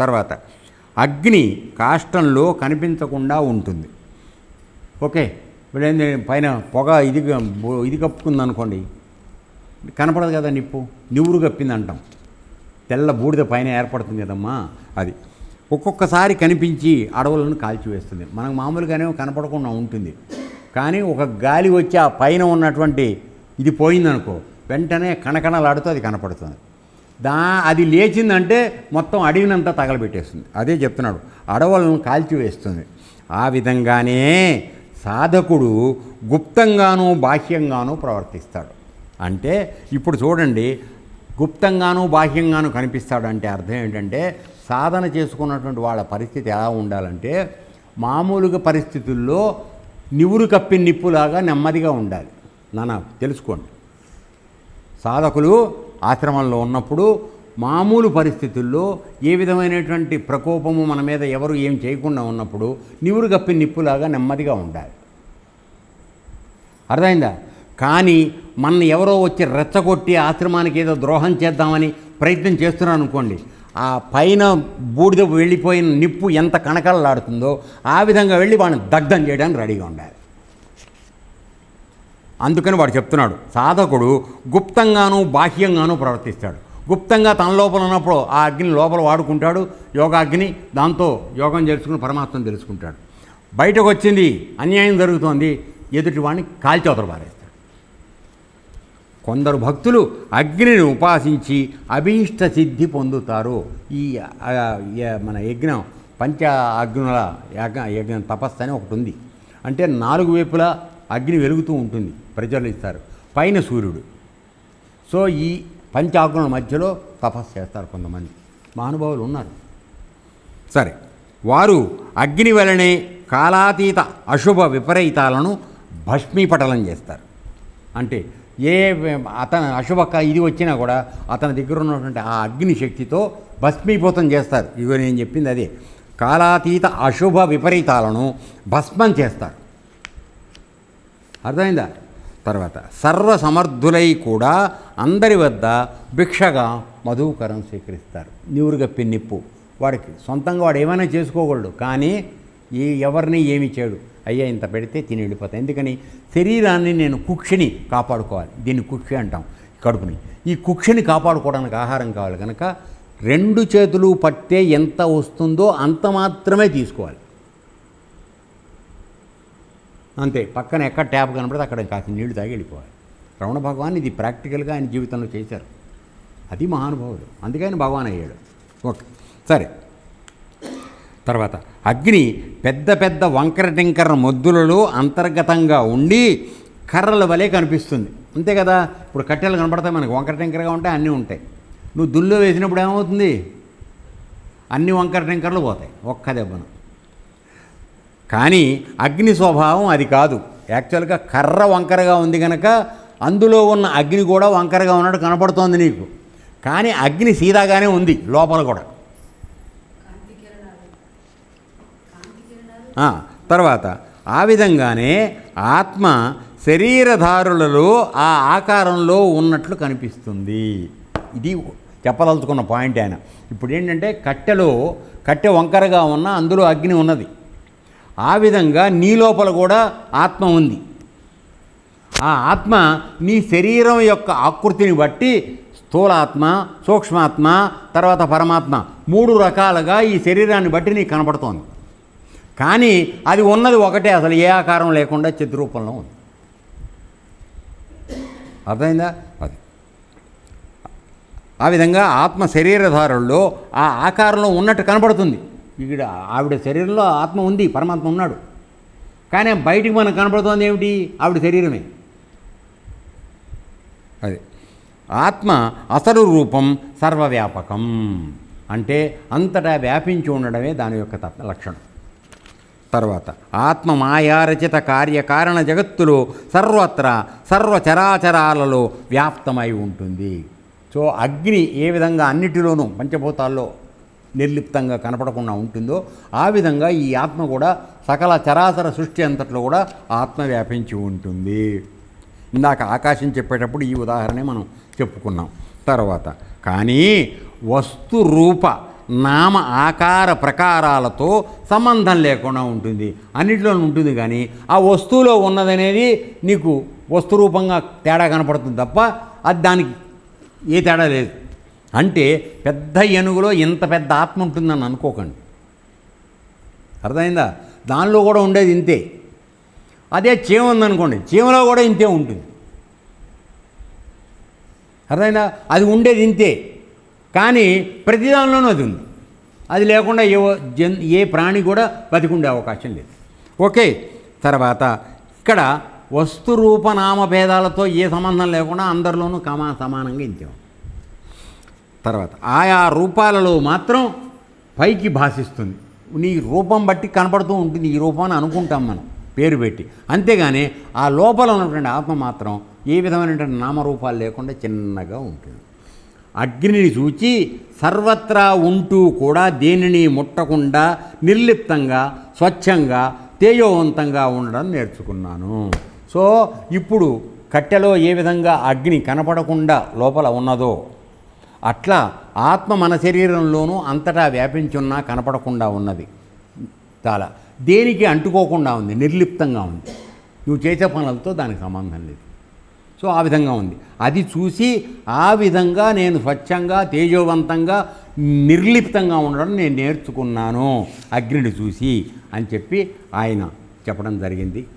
తర్వాత అగ్ని కాష్టంలో కనిపించకుండా ఉంటుంది. ఓకే ఇప్పుడు ఏంది పైన పొగ ఇది ఇది కప్పుకుంది అనుకోండి కనపడదు కదా నిప్పు? నివురు కప్పింది అంటాం తెల్ల బూడిద పైన ఏర్పడుతుంది కదమ్మా అది. ఒక్కొక్కసారి కనిపించి అడవులను కాల్చివేస్తుంది. మనకు మామూలుగానే కనపడకుండా ఉంటుంది. కానీ ఒక గాలి వచ్చి ఆ పైన ఉన్నటువంటి ఇది పోయిందనుకో వెంటనే కణకణలాడుతూ అది కనపడుతుంది. దా అది లేచిందంటే మొత్తం అడవినంతా తగలబెట్టేస్తుంది. అదే చెప్తున్నాడు. అడవులను కాల్చివేస్తుంది. ఆ విధంగానే సాధకుడు గుప్తంగానూ బాహ్యంగానూ ప్రవర్తిస్తాడు. అంటే ఇప్పుడు చూడండి గుప్తంగానూ బాహ్యంగాను కనిపిస్తాడు అంటే అర్థం ఏంటంటే సాధన చేసుకున్నటువంటి వాళ్ళ పరిస్థితి ఎలా ఉండాలంటే మామూలుగా పరిస్థితుల్లో నివురు కప్పి నిప్పులాగా నెమ్మదిగా ఉండాలి. నాన్న తెలుసుకోండి. సాధకులు ఆశ్రమంలో ఉన్నప్పుడు మామూలు పరిస్థితుల్లో ఏ విధమైనటువంటి ప్రకోపము మన మీద ఎవరు ఏం చేయకుండా ఉన్నప్పుడు నివురు గప్పి నిప్పులాగా నెమ్మదిగా ఉండాలి. అర్థమైందా? కానీ మన ఎవరో వచ్చి రెచ్చగొట్టి ఆశ్రమానికి ఏదో ద్రోహం చేద్దామని ప్రయత్నం చేస్తున్నారు అనుకోండి ఆ పైన బూడిద వెళ్ళిపోయిన నిప్పు ఎంత కణకళలాడుతుందో ఆ విధంగా వెళ్ళి వాడిని దగ్ధం చేయడానికి రెడీగా ఉండాలి. అందుకని వాడు చెప్తున్నాడు సాధకుడు గుప్తంగాను బాహ్యంగానూ ప్రవర్తిస్తాడు. గుప్తంగా తన లోపల ఉన్నప్పుడు ఆ అగ్ని లోపల వాడుకుంటాడు యోగాగ్ని దాంతో యోగం తెలుసుకుని పరమాత్మను తెలుసుకుంటాడు. బయటకు వచ్చింది అన్యాయం జరుగుతోంది ఎదుటి వాడిని కాల్చవతలు పారేస్తాడు. కొందరు భక్తులు అగ్నిని ఉపాసించి అభీష్ట సిద్ధి పొందుతారు. ఈ ఈ మన యజ్ఞం పంచ అగ్నుల యజ్ఞ యజ్ఞం తపస్సు అని ఒకటి ఉంది. అంటే నాలుగు వైపులా అగ్ని వెలుగుతూ ఉంటుంది. ప్రజలు ఇస్తారు పైన సూర్యుడు. సో ఈ పంచాకుల మధ్యలో తపస్సు చేస్తారు కొంతమంది. మహానుభావులు ఉన్నారు సరే. వారు అగ్ని వలనే కాలాతీత అశుభ విపరీతాలను భస్మీపటలం చేస్తారు. అంటే ఏ అతను అశుభ క- ఇది వచ్చినా కూడా అతని దగ్గర ఉన్నటువంటి ఆ అగ్ని శక్తితో భస్మీభూతం చేస్తారు. ఇగో నేను చెప్పింది అదే. కాలాతీత అశుభ విపరీతాలను భస్మం చేస్తారు. అర్థమైందా? తర్వాత సర్వసమర్థులై కూడా అందరి వద్ద భిక్షగా మధుకరం స్వీకరిస్తారు. నివురుగప్పి నిప్పు. వాడికి సొంతంగా వాడు ఏమైనా చేసుకోగలడు కానీ ఈ ఎవరిని ఏమి చేయడు. అయ్యా ఇంత పెడితే తిని వెళ్ళిపోతాయి. ఎందుకని? శరీరాన్ని నేను కుక్షిని కాపాడుకోవాలి. దీన్ని కుక్షి అంటాం కడుపుని. ఈ కుక్షిని కాపాడుకోవడానికి ఆహారం కావాలి కనుక రెండు చేతులు పట్టే ఎంత వస్తుందో అంత మాత్రమే తీసుకోవాలి. అంతే పక్కన ఎక్కడ ట్యాప్ కనపడితే అక్కడ కాస్త నీళ్ళు తాగి వెళ్ళిపోవాలి. రమణ భగవాన్ ఇది ప్రాక్టికల్గా ఆయన జీవితంలో చేశారు. అది మహానుభావుడు. అందుకని భగవాన్ అయ్యాడు. ఓకే సరే. తర్వాత అగ్ని పెద్ద పెద్ద వంకర టింకర మొద్దులలో అంతర్గతంగా ఉండి కర్రల వలె కనిపిస్తుంది. అంతే కదా? ఇప్పుడు కట్టెలు కనపడతాయి మనకు. వంకర టింకరగా ఉంటాయి అన్నీ ఉంటాయి. నువ్వు దుల్లో వేసినప్పుడు ఏమవుతుంది? అన్ని వంకర టింకర్లు పోతాయి. ఒక్క దెబ్బను. కానీ అగ్ని స్వభావం అది కాదు. యాక్చువల్గా కర్ర వంకరగా ఉంది కనుక అందులో ఉన్న అగ్ని కూడా వంకరగా ఉన్నట్టు కనపడుతోంది నీకు. కానీ అగ్ని సీదాగానే ఉంది లోపల కూడా. తర్వాత ఆ విధంగానే ఆత్మ శరీరధారులలో ఆ ఆకారంలో ఉన్నట్లు కనిపిస్తుంది. ఇది చెప్పదలుచుకున్న పాయింట్ ఆయన. ఇప్పుడు ఏంటంటే కట్టెలో కట్టె వంకరగా ఉన్న అందులో అగ్ని ఉన్నది. ఆ విధంగా నీ లోపల కూడా ఆత్మ ఉంది. ఆ ఆత్మ నీ శరీరం యొక్క ఆకృతిని బట్టి స్థూలాత్మ సూక్ష్మాత్మ తర్వాత పరమాత్మ మూడు రకాలుగా ఈ శరీరాన్ని బట్టి నీకు కనపడుతోంది. కానీ అది ఉన్నది ఒకటే అసలు ఏ ఆకారం లేకుండా చిత్రూపంలో ఉంది. అర్థమైందా? అది. ఆ విధంగా ఆత్మ శరీరధారుల్లో ఆ ఆకారంలో ఉన్నట్టు కనపడుతుంది. ఇక్కడ ఆవిడ శరీరంలో ఆత్మ ఉంది పరమాత్మ ఉన్నాడు. కానీ బయటికి మనకు కనపడుతోంది ఏమిటి? ఆవిడ శరీరమే. అది. ఆత్మ అసలు రూపం సర్వవ్యాపకం. అంటే అంతటా వ్యాపించి ఉండడమే దాని యొక్క లక్షణం. తర్వాత ఆత్మ మాయారచిత కార్యకారణ జగత్తులో సర్వత్ర సర్వచరాచరాలలో వ్యాప్తమై ఉంటుంది. సో అగ్ని ఏ విధంగా అన్నిటిలోనూ పంచభూతాల్లో నిర్లిప్తంగా కనపడకుండా ఉంటుందో ఆ విధంగా ఈ ఆత్మ కూడా సకల చరాచర సృష్టి అంతట్లో కూడా ఆత్మ వ్యాపించి ఉంటుంది. ఇందాక ఆకాశం చెప్పేటప్పుడు ఈ ఉదాహరణే మనం చెప్పుకున్నాం. తర్వాత కానీ వస్తు రూప నామ ఆకార ప్రకారాలతో సంబంధం లేకుండా ఉంటుంది. అన్నిటిలో ఉంటుంది కానీ ఆ వస్తువులో ఉన్నదనేది నీకు వస్తు రూపంగా తేడా కనపడుతుంది తప్ప అది దానికి ఏ తేడా లేదు. అంటే పెద్ద ఏనుగులో ఇంత పెద్ద ఆత్మ ఉంటుందని అనుకోకండి. అర్థమైందా? దానిలో కూడా ఉండేది ఇంతే. అదే చీమ ఉందనుకోండి చీమలో కూడా ఇంతే ఉంటుంది. అర్థమైందా? అది ఉండేది ఇంతే. కానీ ప్రతి దానిలోనూ అది ఉంది. అది లేకుండా ఏ జన్ ఏ ప్రాణి కూడా బతికుండే అవకాశం లేదు. ఓకే తర్వాత ఇక్కడ వస్తు రూప నామ భేదాలతో ఏ సంబంధం లేకుండా అందరిలోనూ కమా సమానంగా ఇంతే ఉంది. తర్వాత ఆయా రూపాలలో మాత్రం పైకి భాషిస్తుంది. నీ రూపం బట్టి కనపడుతూ ఉంటుంది ఈ రూపం అని అనుకుంటాం మనం పేరు పెట్టి. అంతేగాని ఆ లోపల ఉన్నటువంటి ఆత్మ మాత్రం ఏ విధమైనటువంటి నామరూపాలు లేకుండా చిన్నగా ఉంటుంది. అగ్నిని చూచి సర్వత్రా ఉంటూ కూడా దేనిని ముట్టకుండా నిర్లిప్తంగా స్వచ్ఛంగా తేజోవంతంగా ఉండడం నేర్చుకున్నాను. సో ఇప్పుడు కట్టెలో ఏ విధంగా అగ్ని కనపడకుండా లోపల ఉన్నదో అట్లా ఆత్మ మన శరీరంలోనూ అంతటా వ్యాపించున్నా కనపడకుండా ఉన్నది. చాలా. దేనికి అంటుకోకుండా ఉంది? నిర్లిప్తంగా ఉంది. నువ్వు చేసే పనులతో దానికి సంబంధం లేదు. సో ఆ విధంగా ఉంది. అది చూసి ఆ విధంగా నేను స్వచ్ఛంగా తేజోవంతంగా నిర్లిప్తంగా ఉండడం నేను నేర్చుకున్నాను. అగ్నిని చూసి అని చెప్పి ఆయన చెప్పడం జరిగింది.